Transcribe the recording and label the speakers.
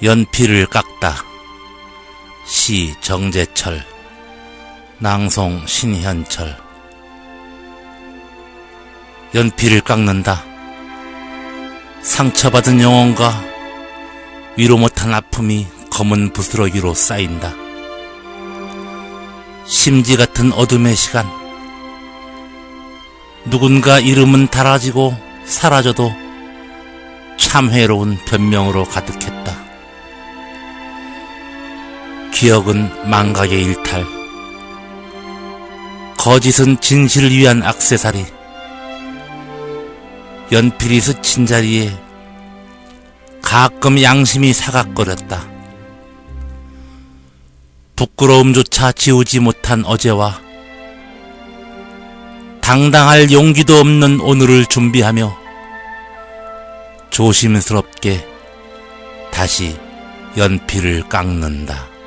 Speaker 1: 연필을 깎다. 시 정재철. 낭송 신현철. 연필을 깎는다. 상처받은 영혼과 위로 못한 아픔이 검은 부스러기로 쌓인다. 심지 같은 어둠의 시간. 누군가 이름은 달아지고 사라져도 참 해로운 변명으로 가득했다. 기억은 망각의 일탈. 거짓은 진실을 위한 악세사리. 연필이 스친 자리에 가끔 양심이 사각거렸다. 부끄러움조차 지우지 못한 어제와 당당할 용기도 없는 오늘을 준비하며 조심스럽게 다시 연필을 깎는다.